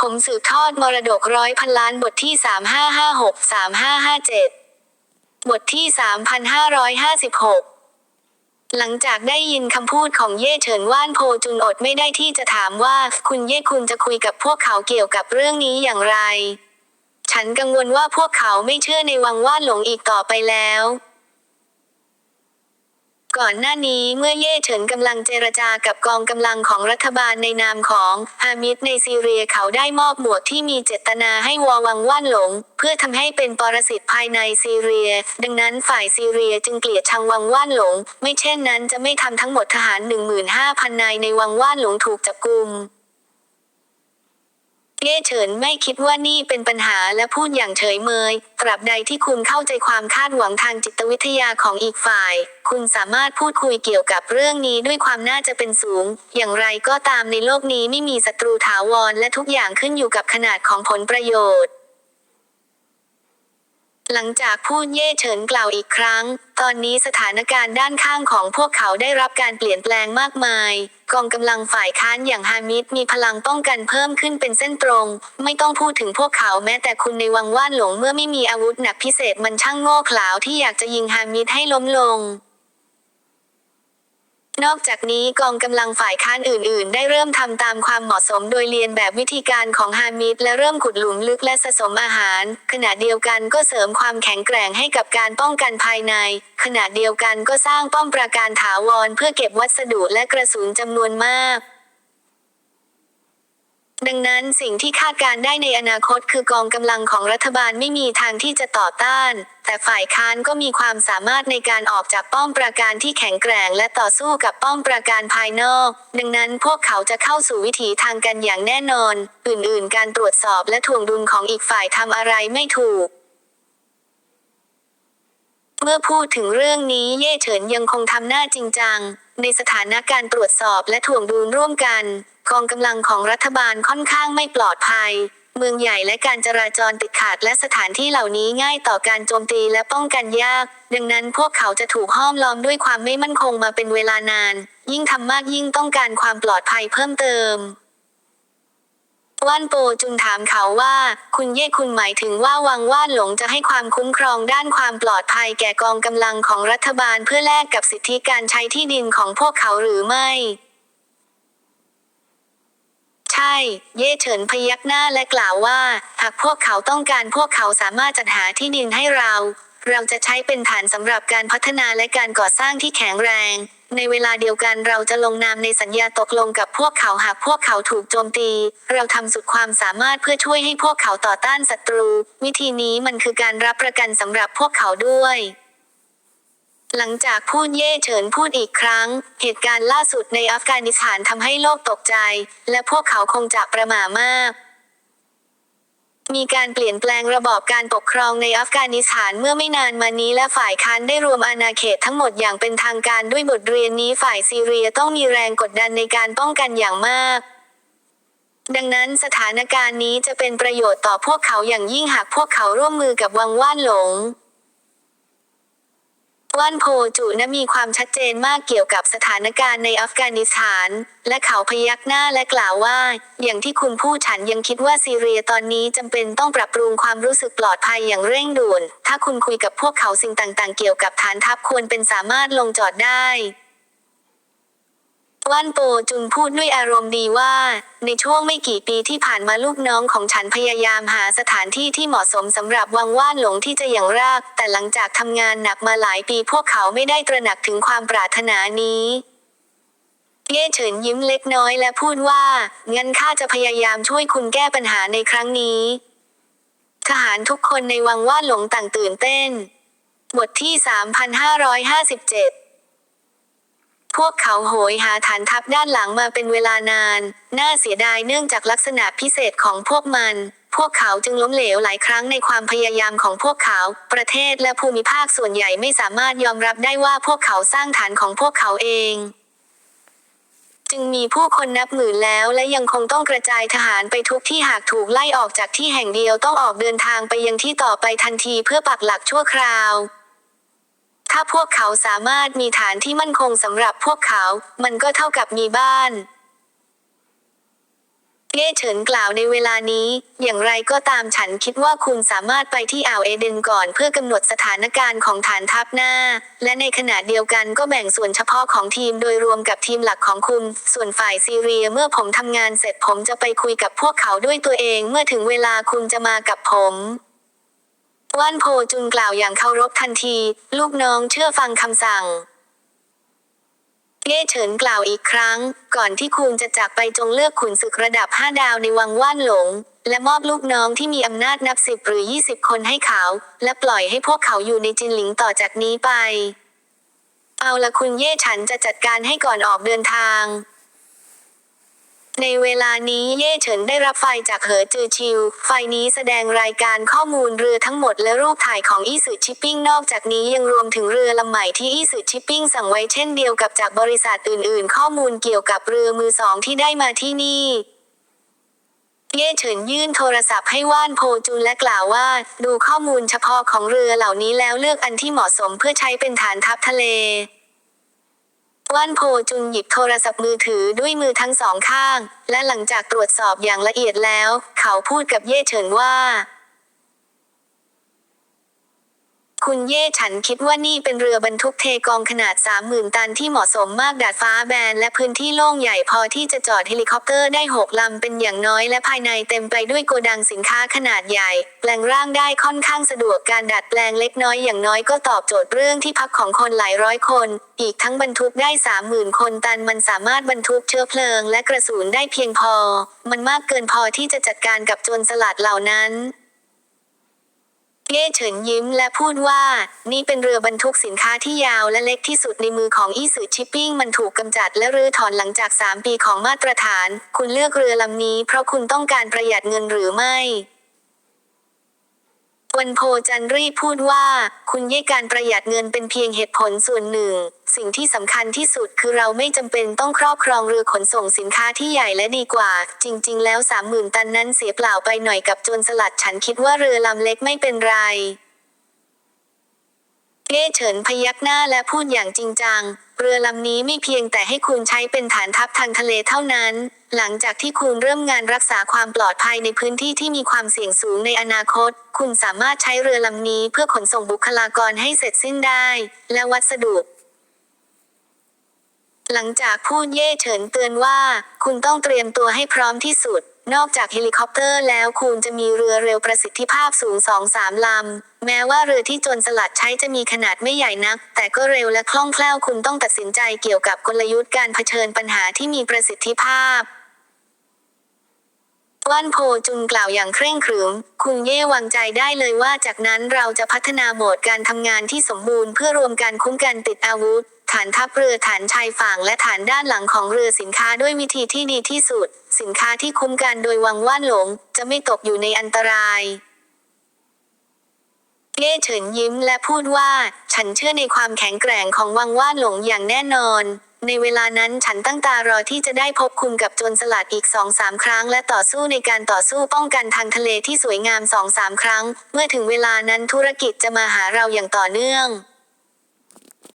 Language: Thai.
ผมสืบทอดมรดกร้อยพันล้านบทที่ 3556 3557 บทที่ 3556 หลังจากได้ยินคำพูดของเย่เฉินว่านโพจุนอดไม่ได้ที่จะถามว่า คุณเย่คุณจะคุยกับพวกเขาเกี่ยวกับเรื่องนี้อย่างไร ฉันกังวลว่าพวกเขาไม่เชื่อในวังว่านหลงอีกต่อไปแล้ว ก่อนหน้านี้เมื่อเย่เฉินกำลังเจรจากับกองกำลังของรัฐบาลในนามของฮามิดในซีเรียเขาได้มอบหมวดที่มีเจตนาให้วอวังว่านหลง เพื่อทำให้เป็นปรสิตภายในซีเรีย ดังนั้นฝ่ายซีเรียจึงเกลียดชังวังว่านหลง ไม่เช่นนั้นจะไม่ทำทั้งหมดทหาร 15,000นายในวังว่านหลงถูกจับกุม เย่เฉินไม่คิดว่านี่เป็นปัญหาและพูดอย่างเฉยเมย ตราบใดที่คุณเข้าใจความคาดหวังทางจิตวิทยาของอีกฝ่าย คุณสามารถพูดคุยเกี่ยวกับเรื่องนี้ด้วยความน่าจะเป็นสูง อย่างไรก็ตามในโลกนี้ไม่มีศัตรูถาวรและทุกอย่างขึ้นอยู่กับขนาดของผลประโยชน์ หลังจากพูดเย่เฉินกล่าวอีกครั้ง ตอนนี้สถานการณ์ด้านข้างของพวกเขาได้รับการเปลี่ยนแปลงมากมาย กองกำลังฝ่ายค้านอย่างฮามิดมีพลังป้องกันเพิ่มขึ้นเป็นเส้นตรง ไม่ต้องพูดถึงพวกเขาแม้แต่คุณในวังว่านหลงเมื่อไม่มีอาวุธหนักพิเศษมันช่างโง่เขลาที่อยากจะยิงฮามิดให้ล้มลง นอกจากนี้กองกำลังฝ่ายค้านอื่น ๆ ได้เริ่มทำตามความเหมาะสมโดยเรียนแบบวิธีการของฮามิดและเริ่มขุดหลุมลึกและสะสมอาหาร ขณะเดียวกันก็เสริมความแข็งแกร่งให้กับการป้องกันภายใน ขณะเดียวกันก็สร้างป้อมปราการถาวรเพื่อเก็บวัสดุและกระสุนจำนวนมาก ดังนั้นสิ่งที่คาดการได้ในอนาคตคือกองกำลังของรัฐบาลไม่มีทางที่จะต่อต้าน แต่ฝ่ายค้านก็มีความสามารถในการออกจากป้อมปราการที่แข็งแกร่งและต่อสู้กับป้อมปราการภายนอก ดังนั้นพวกเขาจะเข้าสู่วิถีทางกันอย่างแน่นอน อื่นๆ การตรวจสอบและถ่วงดุลของอีกฝ่ายทำอะไรไม่ถูกเมื่อพูดถึงเรื่องนี้เย่เฉินยังคงทำหน้าจริงจัง ในสถานการณ์ตรวจสอบและถ่วงดุลร่วมกัน กองกำลังของรัฐบาลค่อนข้างไม่ปลอดภัย เมืองใหญ่และการจราจรติดขัดและสถานที่เหล่านี้ง่ายต่อการโจมตีและป้องกันยาก ดังนั้นพวกเขาจะถูกห้อมล้อมด้วยความไม่มั่นคงมาเป็นเวลานาน ยิ่งทำมากยิ่งต้องการความปลอดภัยเพิ่มเติมว่านโปจุนถามเขาว่า คุณเย่คุณหมายถึงว่าวังว่านหลงจะให้ความคุ้มครองด้านความปลอดภัยแก่กองกำลังของรัฐบาลเพื่อแลกกับสิทธิการใช้ที่ดินของพวกเขาหรือไม่ เย่เฉินพยักหน้าและกล่าวว่า หากพวกเขาต้องการพวกเขาสามารถจัดหาที่ดินให้เรา เราจะใช้เป็นฐานสำหรับการพัฒนาและการก่อสร้างที่แข็งแรง ในเวลาเดียวกันเราจะลงนามในสัญญาตกลงกับพวกเขาหากพวกเขาถูกโจมตี เราทำสุดความสามารถเพื่อช่วยให้พวกเขาต่อต้านศัตรู วิธีนี้มันคือการรับประกันสำหรับพวกเขาด้วย หลังจากพูดเย่เฉินพูดอีกครั้ง เหตุการณ์ล่าสุดในอัฟกานิสถานทำให้โลกตกใจ และพวกเขาคงจะประหม่ามาก มีการเปลี่ยนแปลงระบอบการปกครองในอัฟกานิสถานเมื่อไม่นานมานี้และฝ่ายค้านได้รวมอาณาเขตทั้งหมดอย่างเป็นทางการด้วยบทเรียนนี้ฝ่ายซีเรียต้องมีแรงกดดันในการป้องกันอย่างมากดังนั้นสถานการณ์นี้จะเป็นประโยชน์ต่อพวกเขาอย่างยิ่งหากพวกเขาร่วมมือกับวังว่านหลง ว่านโพจุนะมีความชัดเจนมากเกี่ยวกับสถานการณ์ในอัฟกานิสถาน และเขาพยักหน้าและกล่าวว่า อย่างที่คุณพูดฉันยังคิดว่าซีเรียตอนนี้จำเป็นต้องปรับปรุงความรู้สึกปลอดภัยอย่างเร่งด่วน ถ้าคุณคุยกับพวกเขาสิ่งต่างๆ เกี่ยวกับฐานทัพควรเป็นสามารถลงจอดได้ ว่านโปจุนพูดด้วยอารมณ์ดีว่า ในช่วงไม่กี่ปีที่ผ่านมาลูกน้องของฉันพยายามหาสถานที่ที่เหมาะสมสำหรับวังว่านหลงที่จะอย่างราก แต่หลังจากทำงานหนักมาหลายปีพวกเขาไม่ได้ตระหนักถึงความปรารถนานี้เย่เฉินยิ้มเล็กน้อยและพูดว่า งั้นข้าจะพยายามช่วยคุณแก้ปัญหาในครั้งนี้ ทหารทุกคนในวังว่านหลงต่างตื่นเต้น บทที่ 3557 พวกเขาโหยหาฐานทัพด้านหลังมาเป็นเวลานาน น่าเสียดายเนื่องจากลักษณะพิเศษของพวกมัน พวกเขาจึงล้มเหลวหลายครั้งในความพยายามของพวกเขา ประเทศและภูมิภาคส่วนใหญ่ไม่สามารถยอมรับได้ว่าพวกเขาสร้างฐานของพวกเขาเองจึงมีผู้คนนับหมื่นแล้วและยังคงต้องกระจายทหารไปทุกที่หากถูกไล่ออกจากที่แห่งเดียวต้องออกเดินทางไปยังที่ต่อไปทันทีเพื่อปักหลักชั่วคราว ถ้าพวกเขาสามารถมีฐานที่มั่นคงสำหรับพวกเขา มันก็เท่ากับมีบ้านเย่เฉินกล่าวในเวลานี้ อย่างไรก็ตามฉันคิดว่าคุณสามารถไปที่อ่าวเอเดนก่อนเพื่อกำหนดสถานการณ์ของฐานทัพหน้า และในขณะเดียวกันก็แบ่งส่วนเฉพาะของทีมโดยรวมกับทีมหลักของคุณ ส่วนฝ่ายซีเรียเมื่อผมทำงานเสร็จผมจะไปคุยกับพวกเขาด้วยตัวเอง เมื่อถึงเวลาคุณจะมากับผม ว่านโพจุนกล่าวอย่างเคารพทันที ลูกน้องเชื่อฟังคำสั่งเย่เฉินกล่าวอีกครั้ง ก่อนที่คุณจะจากไปจงเลือกขุนศึกระดับ5ดาวในวังว่านหลง และมอบลูกน้องที่มีอำนาจนับสิบหรือ20คนให้เขา และปล่อยให้พวกเขาอยู่ในจินหลิงต่อจากนี้ไป เอาละคุณเย่ฉันจะจัดการให้ก่อนออกเดินทาง ในเวลานี้เย่เฉินได้รับไฟจากเหอจือชิว ไฟนี้แสดงรายการข้อมูลเรือทั้งหมดและรูปถ่ายของอี้สือชิปปิ้งนอกจากนี้ยังรวมถึงเรือลำใหม่ที่อี้สือชิปปิ้งสั่งไว้เช่นเดียวกับจากบริษัทอื่นๆ ข้อมูลเกี่ยวกับเรือมือสองที่ได้มาที่นี่เย่เฉินยื่นโทรศัพท์ให้ว่านโพจุนและกล่าวว่า ดูข้อมูลเฉพาะของเรือเหล่านี้แล้วเลือกอันที่เหมาะสมเพื่อใช้เป็นฐานทัพทะเล ว่านโพจุนหยิบโทรศัพท์มือถือด้วยมือทั้งสองข้าง และหลังจากตรวจสอบอย่างละเอียดแล้ว เขาพูดกับเย่เฉินว่า คุณเย่ฉันคิดว่านี่เป็นเรือบรรทุกเทกองขนาด 30,000 ตันที่เหมาะสมมากดาดฟ้าแบนและพื้นที่โล่งใหญ่พอที่จะจอดเฮลิคอปเตอร์ได้หกลำเป็นอย่างน้อยและภายในเต็มไปด้วยโกดังสินค้าขนาดใหญ่ แปลงร่างได้ค่อนข้างสะดวกการดัดแปลงเล็กน้อยอย่างน้อยก็ตอบโจทย์เรื่องที่พักของคนหลายร้อยคน อีกทั้งบรรทุกได้ 30,000 คนตันมันสามารถบรรทุกเชื้อเพลิง และกระสุนได้เพียงพอ มันมากเกินพอที่จะจัดการกับโจรสลัดเหล่านั้น เย่เฉินยิ้มและพูดว่า นี่เป็นเรือบรรทุกสินค้าที่ยาวและเล็กที่สุดในมือของอี้สือชิปปิ้งมันถูกกำจัดและรื้อถอนหลังจาก 3 ปีของมาตรฐาน คุณเลือกเรือลำนี้เพราะคุณต้องการประหยัดเงินหรือไม่ วันโพจันรีพูดว่า คุณเย่การประหยัดเงินเป็นเพียงเหตุผลส่วนหนึ่ง สิ่งที่สำคัญที่สุดคือเราไม่จำเป็นต้องครอบครองเรือขนส่งสินค้าที่ใหญ่และดีกว่า จริง ๆ แล้วสามหมื่นตันนั้นเสียเปล่าไปหน่อยกับโจรสลัดฉันคิดว่าเรือลำเล็กไม่เป็นไรเย่เฉินพยักหน้าและพูดอย่างจริงจัง เรือลำนี้ไม่เพียงแต่ให้คุณใช้เป็นฐานทัพทางทะเลเท่านั้น หลังจากที่คุณเริ่มงานรักษาความปลอดภัยในพื้นที่ที่มีความเสี่ยงสูงในอนาคต คุณสามารถใช้เรือลำนี้เพื่อขนส่งบุคลากรให้เสร็จสิ้นได้ และวัสดุหลังจากพูดเย่เฉินเตือนว่า คุณต้องเตรียมตัวให้พร้อมที่สุด นอกจากเฮลิคอปเตอร์แล้วคุณจะมีเรือเร็วประสิทธิภาพสูงสองสามลำ แม้ว่าเรือที่จนสลัดใช้จะมีขนาดไม่ใหญ่นัก แต่ก็เร็วและคล่องแคล่วคุณต้องตัดสินใจเกี่ยวกับกลยุทธ์การเผชิญปัญหาที่มีประสิทธิภาพ ว่านโพจุนกล่าวอย่างเคร่งขรึม คุณเย่วางใจได้เลยว่าจากนั้นเราจะพัฒนาโหมดการทำงานที่สมบูรณ์เพื่อรวมการคุ้มกันติดอาวุธ ฐานทัพเรือฐานชายฝั่งและฐานด้านหลังของเรือสินค้าด้วยวิธีที่ดีที่สุด สินค้าที่คุ้มกันโดยวังว่านหลง จะไม่ตกอยู่ในอันตรายเย่เฉินยิ้มและพูดว่า ฉันเชื่อในความแข็งแกร่งของวังว่านหลงอย่างแน่นอน ในเวลานั้นฉันตั้งตารอที่จะได้พบคุณกับโจรสลัดอีกสองสามครั้ง และต่อสู้ในการต่อสู้ป้องกันทางทะเลที่สวยงามสองสามครั้ง เมื่อถึงเวลานั้นธุรกิจจะมาหาเราอย่างต่อเนื่อง